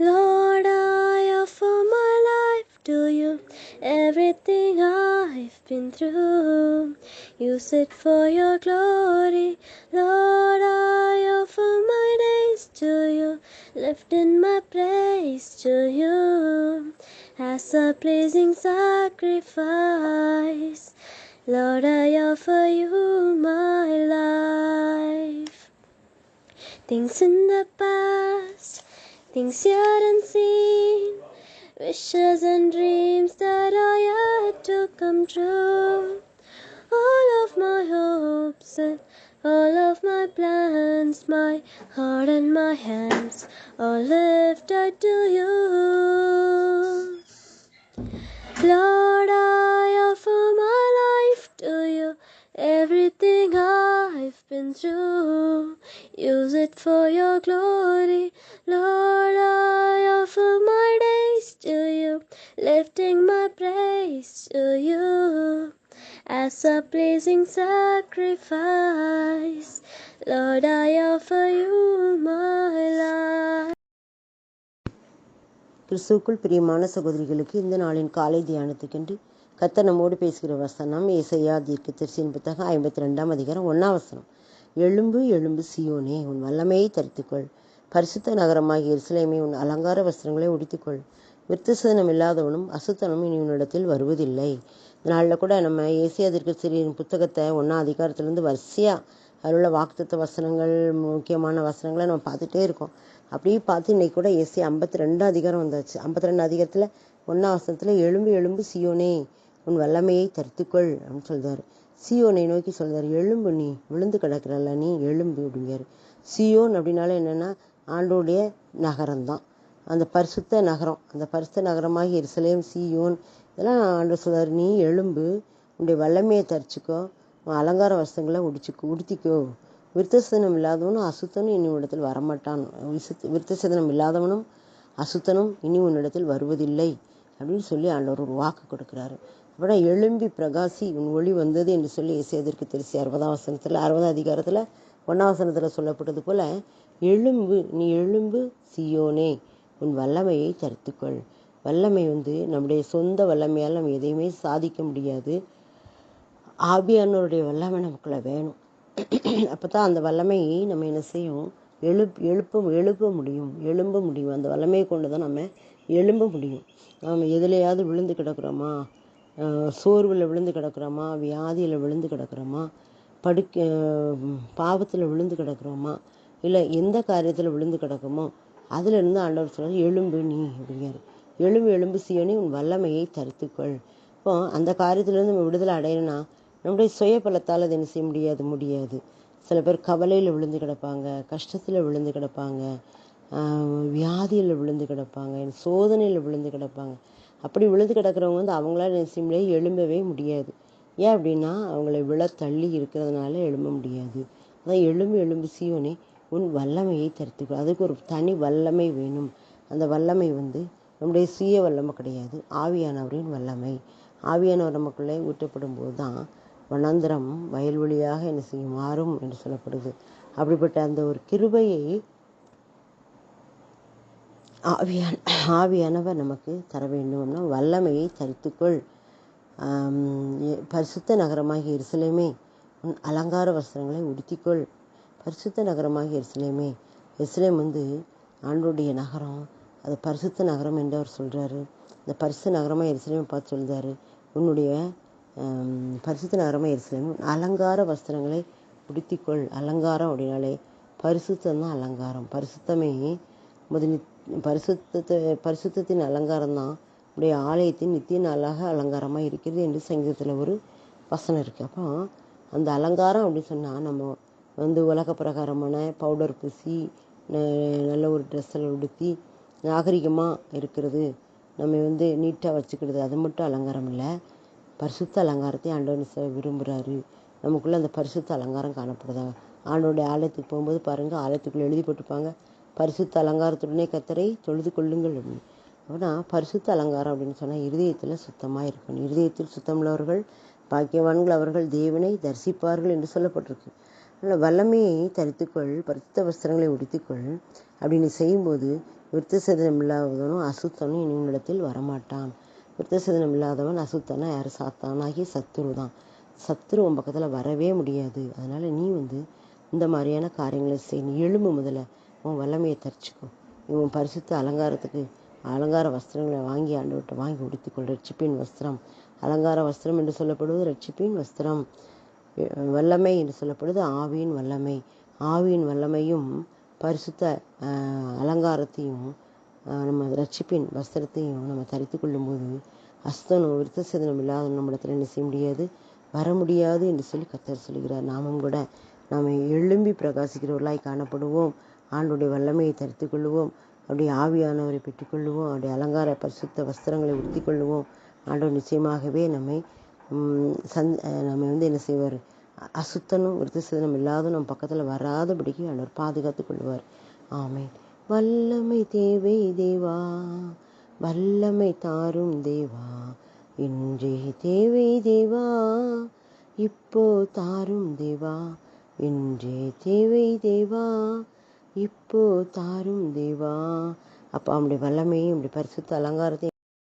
Lord, I offer my life to you. Everything I've been through, use it for your glory. Lord, I offer my days to you, lifting my praise to you as a pleasing sacrifice. Lord, I offer you my life. Things in the past, things yet unseen, wishes and dreams that are yet to come true. All of my hopes and all of my plans, my heart and my hands, all lifted to you. Lord, I offer my life to you. Everything I've been through, for your glory. Lord, I offer my days to you, lifting my praise to you as a pleasing sacrifice. Lord, I offer you my life. கிறிஸ்துவுக்குள் பிரியமான சகோதரிகளுக்கு இந்த நாளின் காலை தியானத்துக்கென்று கத்த நம்மோடு பேசுகிற வசனம் ஏசையா தீர்க்க தரிசியின் புத்தகம் ஐம்பத்தி ரெண்டாம் அதிகாரம் ஒன்றாம் வசனம் எழும்பு எழும்பு சியோனே உன் வல்லமையை தரித்துக்கொள். பரிசுத்த நகரமாகிய எருசலேமே உன் அலங்கார வஸ்திரங்களை உடுத்திக்கொள். விருத்தசனம் இல்லாதவனும் அசுத்தனும் இனி உன்னிடத்தில் வருவதில்லை. இதனால நாளில் கூட நம்ம ஏசியா தீர்க்கதரிசியின் புத்தகத்தை ஒன்றாம் அதிகாரத்திலேருந்து வரிசையாக அதில் உள்ள வாக்குத்த வசனங்கள் முக்கியமான வசனங்களை நம்ம பார்த்துட்டே இருக்கோம். அப்படியே பார்த்து இன்னைக்கு கூட ஏசி ஐம்பத்தி ரெண்டு அதிகாரம் வந்தாச்சு. ஐம்பத்தி ரெண்டு அதிகாரத்தில் ஒன்றாம் வசனத்தில் எழும்பு எழும்பு சியோனே உன் வல்லமையை தரித்துக்கொள் அப்படின்னு சொல்கிறார் சியோனை நோக்கி சொல்கிறார் எழும்பு நீ விழுந்து கிடக்கிறல்ல நீ எழும்பு அப்படிங்கிறார். சியோன் அப்படின்னால என்னென்னா ஆண்டோடைய நகரம்தான். அந்த பரிசுத்த நகரம் அந்த பரிசுத்த நகரமாகி எருசலேம் சியோன் இதெல்லாம் ஆண்டு சொல்கிறார் நீ எழும்பு உன்னுடைய வல்லமையை தரிச்சுக்கோ உன் அலங்கார வசங்களை உடிச்சுக்கோ உடுத்திக்கோ. விருத்தசதனம் இல்லாதவனும் அசுத்தனும் இனி உன்னிடத்தில் வரமாட்டான். விசுத்த விருத்தசதனம் இல்லாதவனும் அசுத்தனும் இனி உன்னிடத்தில் வருவதில்லை அப்படின்னு சொல்லி ஆண்டவர் ஒரு வாக்கு கொடுக்குறாரு. அப்படின்னா எழும்பி பிரகாசி உன் ஒளி வந்தது என்று சொல்லி இசையதற்கு தெரிசி அறுபதாம் வசனத்தில் அறுபதாம் அதிகாரத்தில் ஒன்றாம் வசனத்தில் சொல்லப்பட்டது போல் எழும்பு நீ எழும்பு சியோனே உன் வல்லமையை தரித்துக்கொள் வல்லமை வந்து நம்முடைய சொந்த வல்லமையால் நம்ம எதையுமே சாதிக்க முடியாது. ஆபியானோருடைய வல்லமை நமக்குள்ள வேணும். அப்போ தான் அந்த வல்லமையை நம்ம என்ன செய்யும்? எழுப் எழுப்ப எழுப்ப முடியும் எழும்ப முடியும். அந்த வல்லமையை கொண்டு தான் நம்ம எழும்ப முடியும். நாம் எதுலையாவது விழுந்து கிடக்குறோமா? சோர்வில் விழுந்து கிடக்குறோமா? வியாதியில் விழுந்து கிடக்குறோமா? படுக்க பாவத்தில் விழுந்து கிடக்குறோமா? இல்லை எந்த காரியத்தில் விழுந்து கிடக்குமோ அதிலிருந்து ஆண்டவர் சொல்றாரு எலும்பு நீ அப்படிங்கிறார். எலும்பு எலும்பு சீனி உன் வல்லமையை தரித்துக்கொள். இப்போ அந்த காரியத்திலேருந்து நம்ம விடுதலை அடையணும்னா நம்முடைய சுய பலத்தால் அதை என்ன செய்ய முடியாது? முடியாது. சில பேர் கவலையில் விழுந்து கிடப்பாங்க கஷ்டத்தில் விழுந்து கிடப்பாங்க வியாதியில் விழுந்து கிடப்பாங்க சோதனையில் விழுந்து கிடப்பாங்க. அப்படி விழுந்து கிடக்கிறவங்க வந்து அவங்களால என்ன எழும்பவே முடியாது. ஏன் அப்படின்னா அவங்கள விழ தள்ளி இருக்கிறதுனால எழும்ப முடியாது. அதான் எலும்பு எலும்பு சீவனே உன் வல்லமையை தரித்துக்கொள். அதுக்கு ஒரு தனி வல்லமை வேணும். அந்த வல்லமை வந்து நம்முடைய சுய வல்லமை கிடையாது. ஆவியானவரின் வல்லமை. ஆவியானவர் நமக்குள்ளே ஊற்றப்படும் போது தான் வனாந்திரம் வயல்வெளியாக என்ன செய்யும்? மாறும் என்று சொல்லப்படுது. அப்படிப்பட்ட அந்த ஒரு கிருபையை ஆவியான ஆவியானவர் நமக்கு தர வேண்டும்னா வல்லமையை தரித்துக்கொள். பரிசுத்த நகரமாகிய எருசலேமே உன் அலங்கார வஸ்திரங்களை உடுத்திக்கொள். பரிசுத்த நகரமாகிய எருசலேமே எருசலேம் வந்து ஆண்டுடைய நகரம். அது பரிசுத்த நகரம் என்று அவர் சொல்கிறாரு இந்த பரிசு நகரமாக இருசலேமே பார்த்து சொல்கிறாரு உன்னுடைய பரிசுத்த நகரமாக எருசலேம் அலங்கார வஸ்திரங்களை உடுத்திக்கொள். அலங்காரம் அப்படின்னாலே பரிசுத்தம் தான் அலங்காரம். பரிசுத்தமே முதல் பரிசுத்தத்தை பரிசுத்தத்தின் அலங்காரம் தான் உடைய ஆலயத்தின் நித்திய நாளாக அலங்காரமாக இருக்கிறது என்று சங்கீதத்தில் ஒரு வசனம் இருக்குது அப்போ அந்த அலங்காரம் அப்படின்னு சொன்னால் நம்ம வந்து உலக பிரகாரமான பவுடர் பூசி நல்ல ஒரு ட்ரெஸ்ஸில் உடுத்தி நாகரிகமாக இருக்கிறது. நம்ம வந்து நீட்டாக வச்சுக்கிறது. அது மட்டும் அலங்காரம் இல்லை. பரிசுத்த அலங்காரத்தை ஆண்டவன் விரும்புகிறாரு நமக்குள்ளே அந்த பரிசுத்த அலங்காரம் காணப்படுதா? ஆண்டோடைய ஆலயத்துக்கு போகும்போது பாருங்கள் ஆலயத்துக்குள்ளே எழுதி போட்டுப்பாங்க பரிசுத்த அலங்காரத்துடனே கத்தரை தொழுது கொள்ளுங்கள் அப்படின்னு. அப்படின்னா பரிசுத்த அலங்காரம் அப்படின்னு சொன்னால் இருதயத்தில் சுத்தமாக இருக்கணும். இருதயத்தில் சுத்தமுள்ளவர்கள் பாக்கியவான்கள் அவர்கள் தேவனை தரிசிப்பார்கள் என்று சொல்லப்பட்டிருக்கு. அதனால் வல்லமையை தரித்துக்கொள் பரிசுத்த வஸ்திரங்களை உடுத்திக்கொள். அப்படின்னு செய்யும்போது விருத்த சேதனம் இல்லாதவனும் அசுத்தனும் இனி உன்னிடத்தில் வரமாட்டான். விருத்த சேதனம் இல்லாதவன் அசுத்தனா யார்? சாத்தானாகி சத்துரு தான். சத்துரு உன் பக்கத்தில் வரவே முடியாது. அதனால் நீ வந்து இந்த மாதிரியான காரியங்களை செய். நீ எழும்பு முதல்ல. உன் வல்லமையை தரிச்சுக்கோ. இவன் பரிசுத்த அலங்காரத்துக்கு அலங்கார வஸ்திரங்களை வாங்கி ஆண்டவர்கிட்ட வாங்கி உடுத்திக்கொள். ரட்சிப்பின் வஸ்திரம். அலங்கார வஸ்திரம் என்று சொல்லப்படுவது ரட்சிப்பின் வஸ்திரம். வல்லமை என்று சொல்லப்படுவது ஆவியின் வல்லமை. ஆவியின் வல்லமையும் பரிசுத்த அலங்காரத்தையும் நம்ம ரட்சிப்பின் வஸ்திரத்தையும் நம்ம தரித்து கொள்ளும்போது அஸ்தனம் விருத்த சேதனம் இல்லாத நம்மிடத்தில் என்ன செய்ய முடியாது? வர முடியாது என்று சொல்லி கத்தர் சொல்கிறார் நாமும் கூட நாம் எழும்பி பிரகாசிக்கிறவர்களாய் காணப்படுவோம். ஆண்டுடைய வல்லமையை தரித்து கொள்ளுவோம் அவருடைய ஆவியானவரை பெற்றுக்கொள்ளுவோம். அவருடைய அலங்கார பரிசுத்த வஸ்திரங்களை உடுத்திக் கொள்ளுவோம் ஆண்டவர் நிச்சயமாகவே நம்மை சந் நம்ம வந்து என்ன செய்வார்? அசுத்தனும் அசுத்தனும் விருத்தசேதனம் இல்லாத நம்ம பக்கத்தில் வராதபடிக்கு ஆண்டவர் பாதுகாத்துக் கொள்வார் ஆமென். வல்லமை தேவை தேவா வல்லமை தாரும் தேவா இன்றே தேவை தேவா இப்போ தாரும் தேவா இன்றே தேவை தேவா இப்போ தாரும் தேவா. அப்போ அவனுடைய வல்லமையும் இப்படி பரிசுத்த அலங்காரத்தையும்